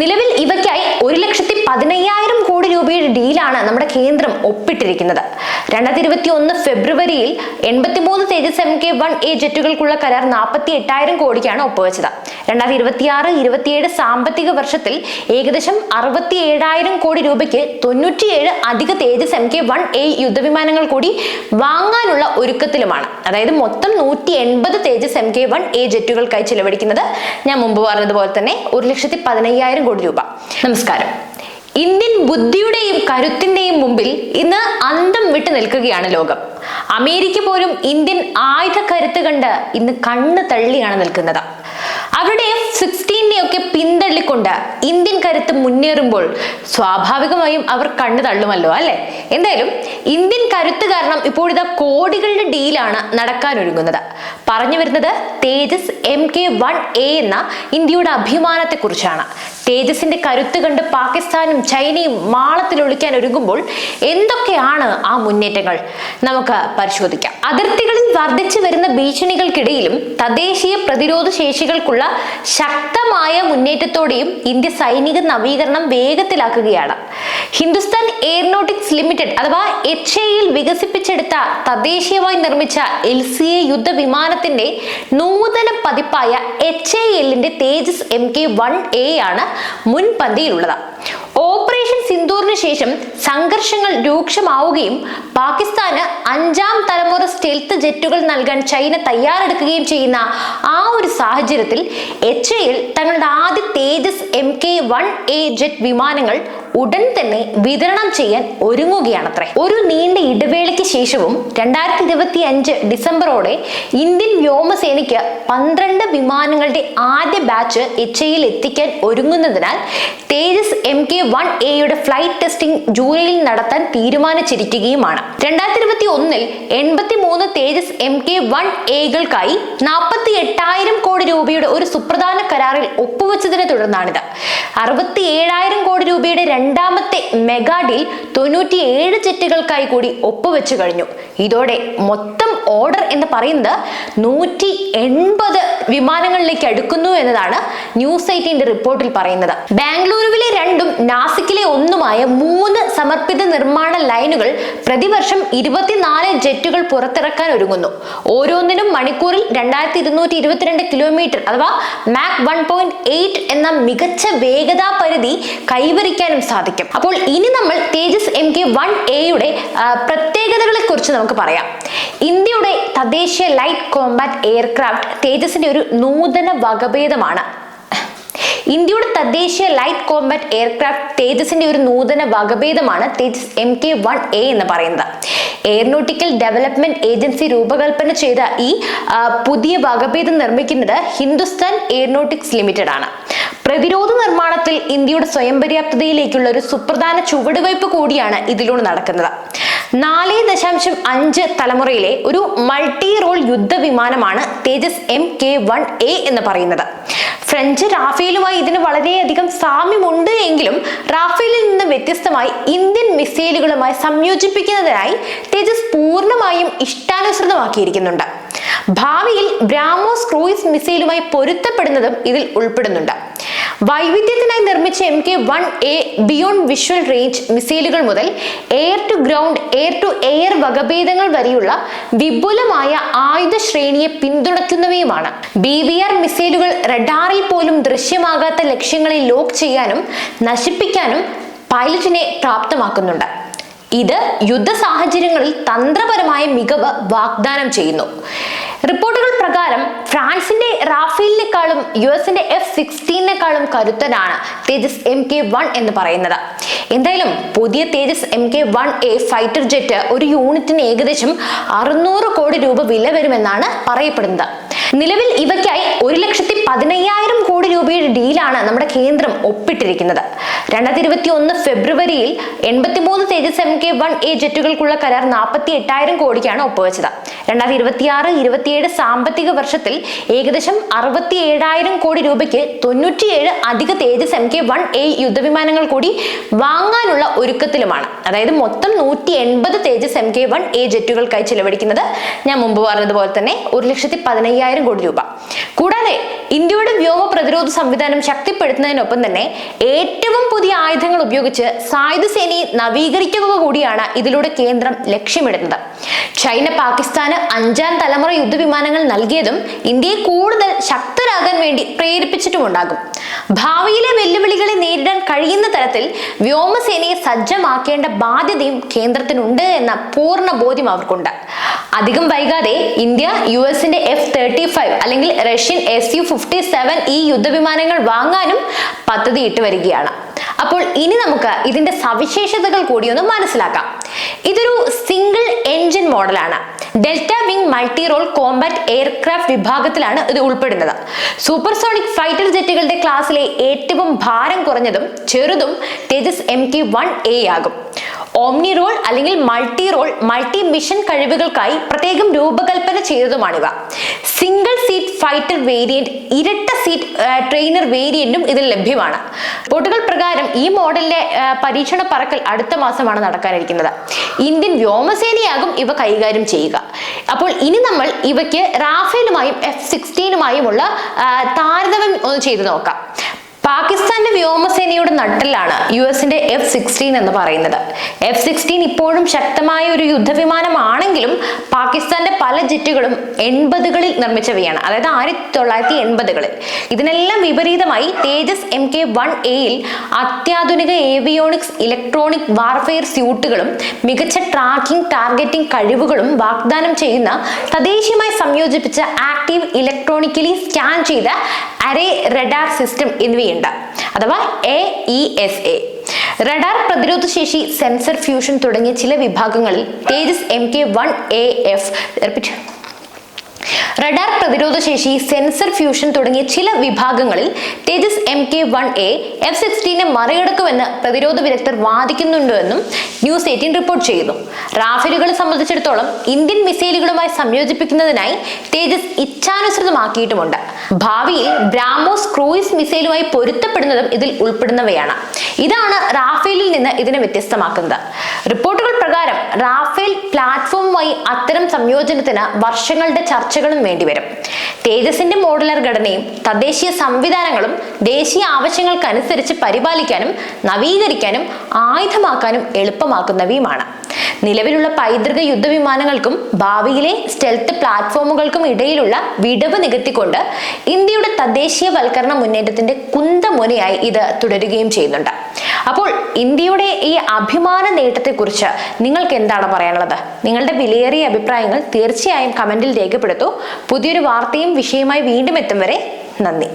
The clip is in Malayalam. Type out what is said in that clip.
നിലവിൽ ഇവയ്ക്കായി ഒരു ലക്ഷത്തി പതിനയ്യായിരം കോടി രൂപയുടെ ഡീലാണ് നമ്മുടെ കേന്ദ്രം ഒപ്പിട്ടിരിക്കുന്നത്. രണ്ടായിരത്തി ഇരുപത്തി ഒന്ന് ഫെബ്രുവരിയിൽ എൺപത്തിമൂന്ന് Tejas M K one A ജെറ്റുകൾക്കുള്ള കരാർ നാൽപ്പത്തി എട്ടായിരം കോടിക്കാണ് ഒപ്പുവെച്ചത്. രണ്ടായിരത്തി ഇരുപത്തിയാറ് ഇരുപത്തിയേഴ് സാമ്പത്തിക വർഷത്തിൽ ഏകദേശം അറുപത്തി ഏഴായിരം കോടി രൂപയ്ക്ക് തൊണ്ണൂറ്റിയേഴ് അധിക Tejas M K one A യുദ്ധവിമാനങ്ങൾ കൂടി വാങ്ങാനുള്ള ഒരുക്കത്തിലുമാണ്. അതായത് മൊത്തം നൂറ്റി എൺപത് Tejas M K one A ജെറ്റുകൾക്കായി ചിലവഴിക്കുന്നത് ഞാൻ മുമ്പ് പറഞ്ഞതുപോലെ തന്നെ ഒരു ലക്ഷത്തി പതിനയ്യായിരം കോടി രൂപ. നമസ്കാരം. ഇന്ത്യൻ ബുദ്ധിയുടെയും കരുത്തിന്റെയും മുമ്പിൽ ഇന്ന് അന്തം വിട്ടു നിൽക്കുകയാണ് ലോകം. അമേരിക്ക പോലും ഇന്ത്യൻ ആയുധ കരുത്ത് കണ്ട് ഇന്ന് കണ്ണ് തള്ളിയാണ് നിൽക്കുന്നത്. അവരുടെ എഫ് സിക്സ്റ്റീനെ ഒക്കെ പിന്തള്ളിക്കൊണ്ട് ഇന്ത്യൻ കരുത്ത് മുന്നേറുമ്പോൾ സ്വാഭാവികമായും അവർ കണ്ണു തള്ളുമല്ലോ അല്ലെ? എന്തായാലും ഇന്ത്യൻ കരുത്ത് കാരണം ഇപ്പോഴിതാ കോടികളുടെ ഡീലാണ് നടക്കാനൊരുങ്ങുന്നത്. പറഞ്ഞു വരുന്നത് Tejas M K one A എന്ന ഇന്ത്യയുടെ അഭിമാനത്തെ കുറിച്ചാണ് തേജസിന്റെ കരുത്ത് കണ്ട് പാകിസ്ഥാനും ചൈനയും മാളത്തിൽ ഒളിക്കാൻ ഒരുങ്ങുമ്പോൾ എന്തൊക്കെയാണ് ആ മുന്നേറ്റങ്ങൾ? നമുക്ക് പരിശോധിക്കാം. അതിർത്തികളിൽ വർദ്ധിച്ചു വരുന്ന ഭീഷണികൾക്കിടയിലും തദ്ദേശീയ പ്രതിരോധ ശേഷികൾക്കുള്ള ശക്തമായ മുന്നേറ്റത്തോടെയും ഇന്ത്യ സൈനിക നവീകരണം വേഗത്തിലാക്കുകയാണ്. ഹിന്ദുസ്ഥാൻ എയറോനോട്ടിക്സ് ലിമിറ്റഡ് അഥവാ എച്ച് എയിൽ വികസിപ്പിച്ചെടുത്ത തദ്ദേശീയമായി നിർമ്മിച്ച എൽ സി എ യുദ്ധവിമാനത്തിന്റെ നൂതന പതിപ്പായ എച്ച് എ എല്ലിന്റെ Tejas M K one A ആണ് മുൻപന്തിയിലുള്ളത്. ഓപ്പറേഷൻ സിന്ദൂറിന് ശേഷം സംഘർഷങ്ങൾ രൂക്ഷമാവുകയും പാകിസ്ഥാന് അഞ്ചാം തലമുറ സ്റ്റെൽത്ത് ജെറ്റുകൾ നൽകാൻ ചൈന തയ്യാറെടുക്കുകയും ചെയ്യുന്ന ആ ഒരു സാഹചര്യത്തിൽ എച്ച് എൽ തങ്ങളുടെ ആദ്യ Tejas M K one A jet വിമാനങ്ങൾ ഉടൻ തന്നെ വിതരണം ചെയ്യാൻ ഒരുങ്ങുകയാണത്രേ. ഒരു നീണ്ട ഇടവേളയ്ക്ക് ശേഷവും രണ്ടായിരത്തി ഇരുപത്തി അഞ്ച് ഡിസംബറോടെ ഇന്ത്യൻ വ്യോമസേനയ്ക്ക് പന്ത്രണ്ട് വിമാനങ്ങളുടെ ആദ്യ ബാച്ച് എച്ച് എയിൽ എത്തിക്കാൻ ഒരുങ്ങുന്നതിനാൽ തേജസ് എം കെ വൺ എയുടെ ഫ്ലൈറ്റ് ടെസ്റ്റിംഗ് ജൂലൈയിൽ നടത്താൻ തീരുമാനിച്ചിരിക്കുകയുമാണ്. രണ്ടായിരത്തി ഇരുപത്തി ഒന്നിൽ എൺപത്തി മൂന്ന് തേജസ് എം കെ വൺ എകൾക്കായി നാൽപ്പത്തി എട്ടായിരം കോടി രൂപയുടെ ഒരു സുപ്രധാന കരാറിൽ ഒപ്പുവെച്ചതിനെ തുടർന്നാണിത്. അറുപത്തി ഏഴായിരം കോടി രൂപയുടെ രണ്ടാമത്തെ മെഗാ ഡീൽ തൊണ്ണൂറ്റി ഏഴ് ജെറ്റുകൾക്കായി കൂടി ഒപ്പുവെച്ചു കഴിഞ്ഞു. ഇതോടെ മൊത്തം ഓർഡർ എന്ന് പറയുന്നത് നൂറ്റി എൺപത് വിമാനങ്ങളിലേക്ക് അടുക്കുന്നു എന്നതാണ് ന്യൂസ് എയ്റ്റീന്റെ റിപ്പോർട്ടിൽ പറയുന്നത്. ബാംഗ്ലൂരുവിലെ രണ്ടും നാസിക്കിലെ ഒന്നുമായ മൂന്ന് സമർപ്പിത നിർമ്മാണ ലൈനുകൾ പ്രതിവർഷം ഇരുപത്തിനാല് ജെറ്റുകൾ പുറത്തിറക്കാൻ ഒരുങ്ങുന്നു. ഓരോന്നിനും മണിക്കൂറിൽ രണ്ടായിരത്തി ഇരുന്നൂറ്റി ഇരുപത്തിരണ്ട് കിലോമീറ്റർ അഥവാ മാക് വൺ പോയിന്റ് എയ്റ്റ് എന്ന മികച്ച വേഗതാ പരിധി കൈവരിക്കാനും സാധിക്കും. അപ്പോൾ ഇനി നമ്മൾ തേജസ് എം കെ വൺ എയുടെ പ്രത്യേകതകളെ കുറിച്ച് നമുക്ക് പറയാം. ഇന്ത്യയുടെ തദ്ദേശീയ ലൈറ്റ് കോമ്പാറ്റ് എയർക്രാഫ്റ്റ് തേജസിന്റെ ഒരു നൂതന വകഭേദമാണ്. ഇന്ത്യയുടെ തദ്ദേശീയ ലൈറ്റ് കോമ്പാറ്റ് എയർക്രാഫ്റ്റ് തേജസിന്റെ ഒരു നൂതന വകഭേദമാണ് Tejas M K one A എന്ന് പറയുന്നത്. എയർനോട്ടിക്കൽ ഡെവലപ്മെന്റ് ഏജൻസി രൂപകൽപ്പന ചെയ്ത ഈ പുതിയ വകഭേദം നിർമ്മിക്കുന്നത് ഹിന്ദുസ്ഥാൻ എയർനോട്ടിക്സ് ലിമിറ്റഡ് ആണ് പ്രതിരോധ നിർമ്മാണത്തിൽ ഇന്ത്യയുടെ സ്വയം പര്യാപ്തതയിലേക്കുള്ള ഒരു സുപ്രധാന ചുവടുവയ്പ് കൂടിയാണ് ഇതിലൂടെ നടക്കുന്നത്. നാല് ദശാംശം അഞ്ച് തലമുറയിലെ ഒരു മൾട്ടി റോൾ യുദ്ധ വിമാനമാണ് Tejas M K one A എന്ന് പറയുന്നത്. ഫ്രഞ്ച് റാഫേലുമായി ഇതിന് വളരെയധികം സാമ്യമുണ്ട് എങ്കിലും റാഫേലിൽ നിന്ന് വ്യത്യസ്തമായി ഇന്ത്യൻ മിസൈലുകളുമായി സംയോജിപ്പിക്കുന്നതിനായി തേജസ് പൂർണമായും ഇഷ്ടാനുസൃതമാക്കിയിരിക്കുന്നുണ്ട്. ഭാവിയിൽ ബ്രാമോസ് ക്രൂയിസ് മിസൈലുമായി പൊരുത്തപ്പെടുന്നതും ഇതിൽ ഉൾപ്പെടുന്നുണ്ട്. വൈവിധ്യത്തിനായി നിർമ്മിച്ച M K one A beyond visual range മിസൈലുകൾ മുതൽ air to ground air to air വകഭേദങ്ങൾ വരെയുള്ള വിപുലമായ ആയുധ ശ്രേണിയെ പിന്തുണയ്ക്കുന്നവയുമാണ്. ബി വി ആർ മിസൈലുകൾ റഡാറിൽ പോലും ദൃശ്യമാകാത്ത ലക്ഷ്യങ്ങളെ ലോക്ക് ചെയ്യാനും നശിപ്പിക്കാനും പൈലറ്റിനെ പ്രാപ്തമാക്കുന്നുണ്ട്. ഇത് യുദ്ധ സാഹചര്യങ്ങളിൽ തന്ത്രപരമായ മികവ് വാഗ്ദാനം ചെയ്യുന്നു. റിപ്പോർട്ടുകൾ പ്രകാരം ഫ്രാൻസിന്റെ റാഫേലിനേക്കാളും യു എസിന്റെ എഫ് സിക്സ്റ്റീനേക്കാളും കരുത്തനാണ് തേജസ് എം കെ വൺ എന്ന് പറയുന്നത്. എന്തായാലും പുതിയ Tejas M K one A fighter jet ഒരു യൂണിറ്റിന് ഏകദേശം അറുന്നൂറ് കോടി രൂപ വില വരുമെന്നാണ് പറയപ്പെടുന്നത്. നിലവിൽ ഇവയ്ക്കായി ഒരു ലക്ഷത്തി പതിനയ്യായിരം ഡീലാണ് നമ്മുടെ കേന്ദ്രം ഒപ്പിട്ടിരിക്കുന്നത്. രണ്ടായിരത്തി ഇരുപത്തി ഒന്ന് ഫെബ്രുവരിയിൽ എൺപത്തിമൂന്ന് Tejas M K one A ജെറ്റുകൾക്കുള്ള കരാർ നാൽപ്പത്തി എട്ടായിരം കോടിക്കാണ് ഒപ്പുവെച്ചത്. രണ്ടായിരത്തി ഇരുപത്തിയാറ് ഇരുപത്തിയേഴ് സാമ്പത്തിക വർഷത്തിൽ ഏകദേശം അറുപത്തി ഏഴായിരം കോടി രൂപയ്ക്ക് തൊണ്ണൂറ്റിയേഴ് അധിക Tejas M K one A യുദ്ധവിമാനങ്ങൾ കൂടി വാങ്ങാനുള്ള ഒരുക്കത്തിലുമാണ്. അതായത് മൊത്തം നൂറ്റി എൺപത് Tejas M K one A ജെറ്റുകൾക്കായി ചിലവഴിക്കുന്നത് ഞാൻ മുമ്പ് പറഞ്ഞതുപോലെ തന്നെ ഒരു ലക്ഷത്തി പതിനയ്യായിരം കോടി രൂപ. കൂടാതെ ഇന്ത്യയുടെ വ്യോമ പ്രതിരോധ സംവിധാനം ശക്തിപ്പെടുത്തുന്നതിനൊപ്പം തന്നെ ഏറ്റവും പുതിയ ആയുധങ്ങൾ ഉപയോഗിച്ച് സായുധ സേനയെ നവീകരിക്കുക കൂടിയാണ് ഇതിലൂടെ കേന്ദ്രം ലക്ഷ്യമിടുന്നത്. ചൈന പാകിസ്ഥാന് അഞ്ചാം തലമുറ യുദ്ധവിമാനങ്ങൾ നൽകിയതും ഇന്ത്യയെ കൂടുതൽ ശക്തരാകാൻ വേണ്ടി പ്രേരിപ്പിച്ചിട്ടുമുണ്ടാകും. ഭാവിയിലെ വെല്ലുവിളികളെ നേരിടാൻ കഴിയുന്ന തരത്തിൽ വ്യോമസേനയെ സജ്ജമാക്കേണ്ട ബാധ്യതയും കേന്ദ്രത്തിനുണ്ട് എന്ന പൂർണ ബോധ്യം അവർക്കുണ്ട്. അധികം വൈകാതെ ഇന്ത്യ യു എസിന്റെ എഫ് തേർട്ടി ഫൈവ് അല്ലെങ്കിൽ Russian S U fifty seven ഈ യുദ്ധവിമാനങ്ങൾ വാങ്ങാനും പദ്ധതിയിട്ട് വരികയാണ്. അപ്പോൾ ഇനി നമുക്ക് ഇതിന്റെ സവിശേഷതകൾ കൂടി ഒന്ന് മനസ്സിലാക്കാം. ഇതൊരു സിംഗിൾ എൻജിൻ മോഡലാണ് delta wing multi role combat aircraft വിഭാഗത്തിലാണ് ഇത് ഉൾപ്പെടുന്നത്. സൂപ്പർസോണിക് ഫൈറ്റർ ജെറ്റുകളുടെ ക്ലാസ്സിലെ ഏറ്റവും ഭാരം കുറഞ്ഞതും ചെറുതും Tejas M K one A ആകും. ഓംനി റോൾ അല്ലെങ്കിൽ മൾട്ടി റോൾ മൾട്ടി മിഷൻ കഴിവുകൾക്കായി പ്രത്യേകം രൂപകൽപ്പന ചെയ്തതുമാണിവ. സിംഗിൾ സീറ്റ് ഫൈറ്റർ വേരിയന്റ് ഇരട്ട സീറ്റ് ട്രെയിനർ വേരിയന്റും ഇതിൽ ലഭ്യമാണ്. റിപ്പോർട്ടുകൾ പ്രകാരം ഈ മോഡലിന്റെ പരീക്ഷണ പറക്കൽ അടുത്ത മാസമാണ് നടക്കാനിരിക്കുന്നത്. ഇന്ത്യൻ വ്യോമസേനയാകും ഇവ കൈകാര്യം ചെയ്യുക. അപ്പോൾ ഇനി നമ്മൾ ഇവയ്ക്ക് റാഫേലുമായും എഫ് സിക്സ്റ്റീനുമായുമുള്ള താരതമ്യം ഒന്ന് ചെയ്തു നോക്കാം. പാകിസ്ഥാന്റെ വ്യോമസേനയുടെ നട്ടലാണ് യു എസിന്റെ എഫ് സിക്സ്റ്റീൻ എന്ന് പറയുന്നത്. എഫ് സിക്സ്റ്റീൻ ഇപ്പോഴും ശക്തമായ ഒരു യുദ്ധവിമാനമാണെങ്കിലും പാകിസ്ഥാന്റെ പല ജെറ്റുകളും എൺപതുകളിൽ നിർമ്മിച്ചവയാണ്. അതായത് ആയിരത്തി തൊള്ളായിരത്തി എൺപതുകളിൽ ഇതിനെല്ലാം വിപരീതമായി തേജസ് എം കെ വൺ എയിൽ അത്യാധുനിക ഏവിയോണിക്സ് ഇലക്ട്രോണിക് വാർഫെയർ സ്യൂട്ടുകളും മികച്ച ട്രാക്കിംഗ് ടാർഗറ്റിംഗ് കഴിവുകളും വാഗ്ദാനം ചെയ്യുന്ന തദ്ദേശീയമായി സംയോജിപ്പിച്ച ആക്ടീവ് ഇലക്ട്രോണിക്കലി സ്കാൻ ചെയ്ത അരേ റെഡാർ സിസ്റ്റം എന്നിവയുണ്ട്. അഥവാ A E S A radar പ്രതിരോധ ശേഷി സെൻസർ ഫ്യൂഷൻ തുടങ്ങിയ ചില വിഭാഗങ്ങളിൽ Tejas M K one A F radar പ്രതിരോധ ശേഷി സെൻസർ ഫ്യൂഷൻ തുടങ്ങിയ ചില വിഭാഗങ്ങളിൽ Tejas M K one A F സിക്സ്റ്റീനെ മറികടക്കുമെന്ന് പ്രതിരോധ വിദഗ്ധർ വാദിക്കുന്നുണ്ടെന്നും ന്യൂസ് എയ്റ്റീൻ റിപ്പോർട്ട് ചെയ്യുന്നു. റാഫേലുകളെ സംബന്ധിച്ചിടത്തോളം ഇന്ത്യൻ മിസൈലുകളുമായി സംയോജിപ്പിക്കുന്നതിനായി തേജസ് ഇച്ഛാനുസൃതമാക്കിയിട്ടുമുണ്ട്. ഭാവിയിൽ ബ്രാമോസ് ക്രൂയിസ് മിസൈലുമായി പൊരുത്തപ്പെടുന്നതും ഇതിൽ ഉൾപ്പെടുന്നവയാണ്. ഇതാണ് റാഫേലിൽ നിന്ന് ഇതിനെ വ്യത്യസ്തമാക്കുന്നത്. റിപ്പോർട്ടുകൾ പ്രകാരം റാഫേൽ പ്ലാറ്റ്ഫോമുമായി അത്തരം സംയോജനത്തിന് വർഷങ്ങളുടെ ചർച്ചകളും വേണ്ടിവരും. തേജസിന്റെ മോഡുലർ ഘടനയും തദ്ദേശീയ സംവിധാനങ്ങളും ദേശീയ ആവശ്യങ്ങൾക്കനുസരിച്ച് പരിപാലിക്കാനും നവീകരിക്കാനും ആയുധമാക്കാനും എളുപ്പമാക്കുന്നവയുമാണ്. നിലവിലുള്ള പൈതൃക യുദ്ധവിമാനങ്ങൾക്കും ഭാവിയിലെ സ്റ്റെൽത്ത് പ്ലാറ്റ്ഫോമുകൾക്കും ഇടയിലുള്ള വിടവ് നികത്തിക്കൊണ്ട് ഇന്ത്യയുടെ തദ്ദേശീയവൽക്കരണ മുന്നേറ്റത്തിന്റെ കുന്തമുനയായി ഇത് തുടരുകയും ചെയ്യുന്നുണ്ട്. അപ്പോൾ ഇന്ത്യയുടെ ഈ അഭിമാന നേട്ടത്തെക്കുറിച്ച് നിങ്ങൾക്ക് എന്താണ് പറയാനുള്ളത്? നിങ്ങളുടെ വിലയേറിയ അഭിപ്രായങ്ങൾ തീർച്ചയായും കമന്റിൽ രേഖപ്പെടുത്തൂ. പുതിയൊരു വാർത്തയും വിഷയവുമായി വീണ്ടും എത്തും വരെ നന്ദി.